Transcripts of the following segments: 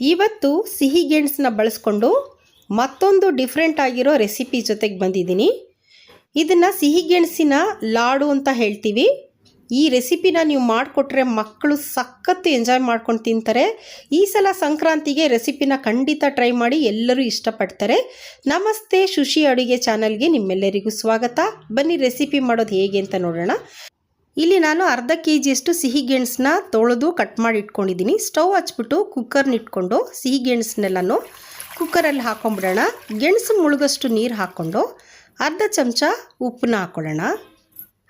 ಇವತ್ತು ಸಿಹಿ ಗೆಣಸನ್ನ ಬಳಸ್ಕೊಂಡು ಮತ್ತೊಂದು ಡಿಫ್ರೆಂಟ್ ಆಗಿರೋ ರೆಸಿಪಿ ಜೊತೆಗೆ ಬಂದಿದ್ದೀನಿ. ಇದನ್ನು ಸಿಹಿ ಗೆಣಸಿನ ಲಾಡು ಅಂತ ಹೇಳ್ತೀವಿ. ಈ ರೆಸಿಪಿನ ನೀವು ಮಾಡಿಕೊಟ್ರೆ ಮಕ್ಕಳು ಸಖತ್ತು ಎಂಜಾಯ್ ಮಾಡ್ಕೊಂಡು ತಿಂತಾರೆ. ಈ ಸಲ ಸಂಕ್ರಾಂತಿಗೆ ರೆಸಿಪಿನ ಖಂಡಿತ ಟ್ರೈ ಮಾಡಿ ಎಲ್ಲರೂ ಇಷ್ಟಪಡ್ತಾರೆ. ನಮಸ್ತೆ, ಶುಶಿ ಅಡುಗೆ ಚಾನಲ್ಗೆ ನಿಮ್ಮೆಲ್ಲರಿಗೂ ಸ್ವಾಗತ. ಬನ್ನಿ ರೆಸಿಪಿ ಮಾಡೋದು ಹೇಗೆ ಅಂತ ನೋಡೋಣ. ಇಲ್ಲಿ ನಾನು ಅರ್ಧ ಕೆ ಜಿಯಷ್ಟು ಸಿಹಿ ಗೆಣಸನ್ನ ತೊಳೆದು ಕಟ್ ಮಾಡಿ ಇಟ್ಕೊಂಡಿದ್ದೀನಿ. ಸ್ಟವ್ ಹಚ್ಬಿಟ್ಟು ಕುಕ್ಕರ್ನ ಇಟ್ಕೊಂಡು ಸಿಹಿ ಗೆಣಸನ್ನೆಲ್ಲನೂ ಕುಕ್ಕರಲ್ಲಿ ಹಾಕೊಂಡ್ಬಿಡೋಣ ಗೆಣಸು ಮುಳುಗಷ್ಟು ನೀರು ಹಾಕ್ಕೊಂಡು ಅರ್ಧ ಚಮಚ ಉಪ್ಪನ್ನ ಹಾಕ್ಕೊಳ್ಳೋಣ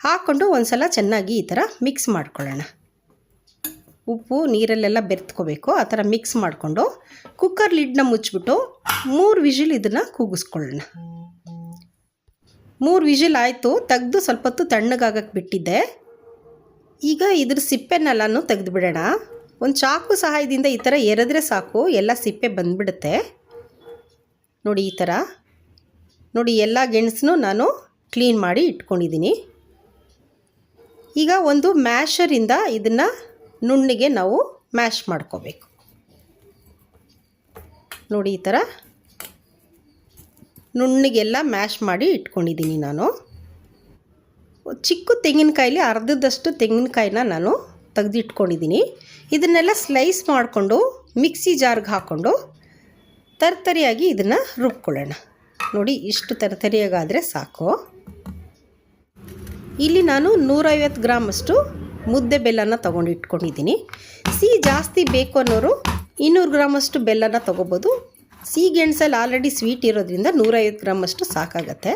ಹಾಕ್ಕೊಂಡು ಒಂದು ಸಲ ಚೆನ್ನಾಗಿ ಈ ಥರ ಮಿಕ್ಸ್ ಮಾಡ್ಕೊಳ್ಳೋಣ. ಉಪ್ಪು ನೀರಲ್ಲೆಲ್ಲ ಬೆರೆತ್ಕೋಬೇಕು. ಆ ಥರ ಮಿಕ್ಸ್ ಮಾಡಿಕೊಂಡು ಕುಕ್ಕರ್ ಲಿಡ್ನ ಮುಚ್ಚಿಬಿಟ್ಟು ಮೂರು ವಿಜಿಲ್ ಇದನ್ನು ಕೂಗಿಸ್ಕೊಳ್ಳೋಣ. ಮೂರು ವಿಜಿಲ್ ಆಯಿತು. ತೆಗೆದು ಸ್ವಲ್ಪ ಹೊತ್ತು ತಣ್ಣಗಾಗಕ್ಕೆ ಬಿಟ್ಟಿದ್ದೆ. ಈಗ ಇದ್ರ ಸಿಪ್ಪೆನೆಲ್ಲನೂ ತೆಗೆದುಬಿಡೋಣ. ಒಂದು ಚಾಕು ಸಹಾಯದಿಂದ ಈ ಥರ ಎರೆದ್ರೆ ಸಾಕು, ಎಲ್ಲ ಸಿಪ್ಪೆ ಬಂದುಬಿಡುತ್ತೆ. ನೋಡಿ ಈ ಥರ ನೋಡಿ ಎಲ್ಲ ಗೆಣಸನ್ನು ನಾನು ಕ್ಲೀನ್ ಮಾಡಿ ಇಟ್ಕೊಂಡಿದ್ದೀನಿ. ಈಗ ಒಂದು ಮ್ಯಾಶರಿಂದ ಇದನ್ನು ನುಣ್ಣಿಗೆ ನಾವು ಮ್ಯಾಶ್ ಮಾಡ್ಕೋಬೇಕು. ನೋಡಿ ಈ ಥರ ನುಣ್ಣಿಗೆಲ್ಲ ಮ್ಯಾಶ್ ಮಾಡಿ ಇಟ್ಕೊಂಡಿದ್ದೀನಿ ನಾನು. ಚಿಕ್ಕ ತೆಂಗಿನಕಾಯಲ್ಲಿ ಅರ್ಧದಷ್ಟು ತೆಂಗಿನಕಾಯಿನ ನಾನು ತೆಗೆದಿಟ್ಕೊಂಡಿದ್ದೀನಿ. ಇದನ್ನೆಲ್ಲ ಸ್ಲೈಸ್ ಮಾಡಿಕೊಂಡು ಮಿಕ್ಸಿ ಜಾರ್ಗೆ ಹಾಕ್ಕೊಂಡು ತರ್ತರಿಯಾಗಿ ಇದನ್ನು ರುಬ್ಕೊಳ್ಳೋಣ. ನೋಡಿ, ಇಷ್ಟು ತರ್ತರಿಯಾಗಾದರೆ ಸಾಕು. ಇಲ್ಲಿ ನಾನು ನೂರೈವತ್ತು ಗ್ರಾಮಷ್ಟು ಮುದ್ದೆ ಬೆಲ್ಲನ ತೊಗೊಂಡು ಇಟ್ಕೊಂಡಿದ್ದೀನಿ ಸಿಹಿ ಜಾಸ್ತಿ ಬೇಕು ಅನ್ನೋರು ಇನ್ನೂರು ಗ್ರಾಮಷ್ಟು ಬೆಲ್ಲನ ತೊಗೋಬೋದು ಸಿಹಿ ಗೆಣಸಲ್ಲಿ ಆಲ್ರೆಡಿ ಸ್ವೀಟ್ ಇರೋದ್ರಿಂದ ನೂರೈವತ್ತು ಗ್ರಾಮಷ್ಟು ಸಾಕಾಗತ್ತೆ.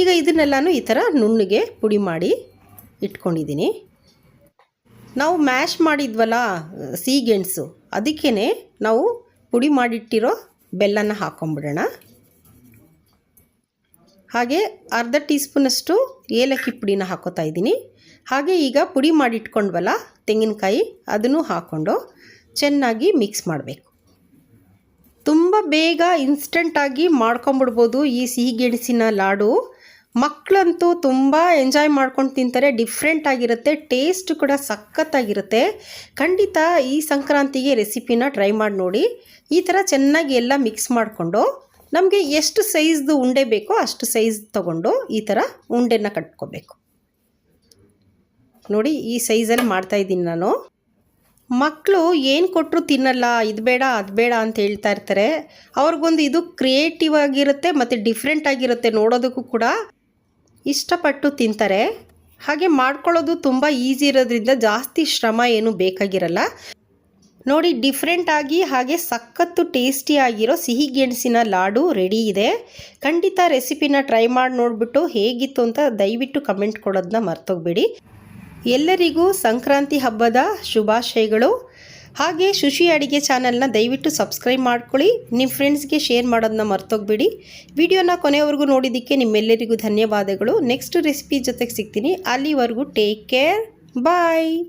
ಈಗ ಇದನ್ನೆಲ್ಲನೂ ಈ ಥರ ನುಣ್ಣಗೆ ಪುಡಿ ಮಾಡಿ ಇಟ್ಕೊಂಡಿದ್ದೀನಿ. ನಾವು ಮ್ಯಾಶ್ ಮಾಡಿದ್ವಲ್ಲ ಸಿಹಿ ಗೆಣಸು ಅದಕ್ಕೇ ನಾವು ಪುಡಿ ಮಾಡಿಟ್ಟಿರೋ ಬೆಲ್ಲನ ಹಾಕೊಂಬಿಡೋಣ. ಹಾಗೆ ಅರ್ಧ ಟೀ ಸ್ಪೂನಷ್ಟು ಏಲಕ್ಕಿ ಪುಡಿನ ಹಾಕೋತಾ ಇದ್ದೀನಿ. ಹಾಗೆ ಈಗ ಪುಡಿ ಮಾಡಿಟ್ಕೊಂಡ್ವಲ್ಲ, ತೆಂಗಿನಕಾಯಿ, ಅದನ್ನು ಹಾಕ್ಕೊಂಡು ಚೆನ್ನಾಗಿ ಮಿಕ್ಸ್ ಮಾಡಬೇಕು. ತುಂಬ ಬೇಗ ಇನ್ಸ್ಟೆಂಟಾಗಿ ಮಾಡ್ಕೊಂಬಿಡ್ಬೋದು ಈ ಸಿಹಿ ಗೆಣಸಿನ ಲಾಡು. ಮಕ್ಕಳಂತೂ ತುಂಬ ಎಂಜಾಯ್ ಮಾಡ್ಕೊಂಡು ತಿಂತಾರೆ ಡಿಫ್ರೆಂಟ್ ಆಗಿರುತ್ತೆ ಟೇಸ್ಟ್ ಕೂಡ ಸಖತ್ತಾಗಿರುತ್ತೆ ಖಂಡಿತ ಈ ಸಂಕ್ರಾಂತಿಗೆ ರೆಸಿಪಿನ ಟ್ರೈ ಮಾಡಿ ನೋಡಿ. ಈ ಥರ ಚೆನ್ನಾಗಿ ಎಲ್ಲ ಮಿಕ್ಸ್ ಮಾಡಿಕೊಂಡು, ನಮಗೆ ಎಷ್ಟು ಸೈಜ್ದು ಉಂಡೆ ಬೇಕೋ ಅಷ್ಟು ಸೈಜ್ ತೊಗೊಂಡು ಈ ಥರ ಉಂಡೆನ ಕಟ್ಕೋಬೇಕು. ನೋಡಿ ಈ ಸೈಜಲ್ಲಿ ಮಾಡ್ತಾಯಿದ್ದೀನಿ ನಾನು. ಮಕ್ಕಳು ಏನು ಕೊಟ್ಟರು ತಿನ್ನಲ್ಲ, ಇದು ಬೇಡ, ಅದು ಬೇಡ ಅಂತ ಹೇಳ್ತಾ ಇರ್ತಾರೆ. ಅವ್ರಿಗೊಂದು ಇದು ಕ್ರಿಯೇಟಿವ್ ಆಗಿರುತ್ತೆ ಮತ್ತು ಡಿಫ್ರೆಂಟ್ ಆಗಿರುತ್ತೆ ನೋಡೋದಕ್ಕೂ ಕೂಡ ಇಷ್ಟಪಟ್ಟು ತಿಂತಾರೆ. ಹಾಗೆ ಮಾಡ್ಕೊಳ್ಳೋದು ತುಂಬ ಈಸಿ ಇರೋದ್ರಿಂದ ಜಾಸ್ತಿ ಶ್ರಮ ಏನು ಬೇಕಾಗಿರಲ್ಲ. ನೋಡಿ ಡಿಫ್ರೆಂಟ್ ಆಗಿ ಹಾಗೆ ಸಖತ್ತು ಟೇಸ್ಟಿ ಆಗಿರೋ ಸಿಹಿ ಗೆಣಸಿನ ಲಾಡು ರೆಡಿ ಇದೆ. ಖಂಡಿತ ರೆಸಿಪಿನ ಟ್ರೈ ಮಾಡಿ ನೋಡಿಬಿಟ್ಟು ಹೇಗಿತ್ತು ಅಂತ ದಯವಿಟ್ಟು ಕಮೆಂಟ್ ಕೊಡೋದನ್ನ ಮರ್ತೋಗ್ಬೇಡಿ. ಎಲ್ಲರಿಗೂ ಸಂಕ್ರಾಂತಿ ಹಬ್ಬದ ಶುಭಾಶಯಗಳು. ಹಾಗೆ ಶುಶಿ ಅಡಿಗೆ ಚಾನಲ್ನ ದಯವಿಟ್ಟು ಸಬ್ಸ್ಕ್ರೈಬ್ ಮಾಡ್ಕೊಳ್ಳಿ. ನಿಮ್ಮ ಫ್ರೆಂಡ್ಸ್ಗೆ ಶೇರ್ ಮಾಡೋದನ್ನ ಮರ್ತೋಗ್ಬೇಡಿ. ವಿಡಿಯೋನ ಕೊನೆವರೆಗೂ ನೋಡಿದ್ದಕ್ಕೆ ನಿಮ್ಮೆಲ್ಲರಿಗೂ ಧನ್ಯವಾದಗಳು. ನೆಕ್ಸ್ಟ್ ರೆಸಿಪಿ ಜೊತೆಗೆ ಸಿಗ್ತೀನಿ. ಅಲ್ಲಿವರೆಗೂ ಟೇಕ್ ಕೇರ್. ಬಾಯ್.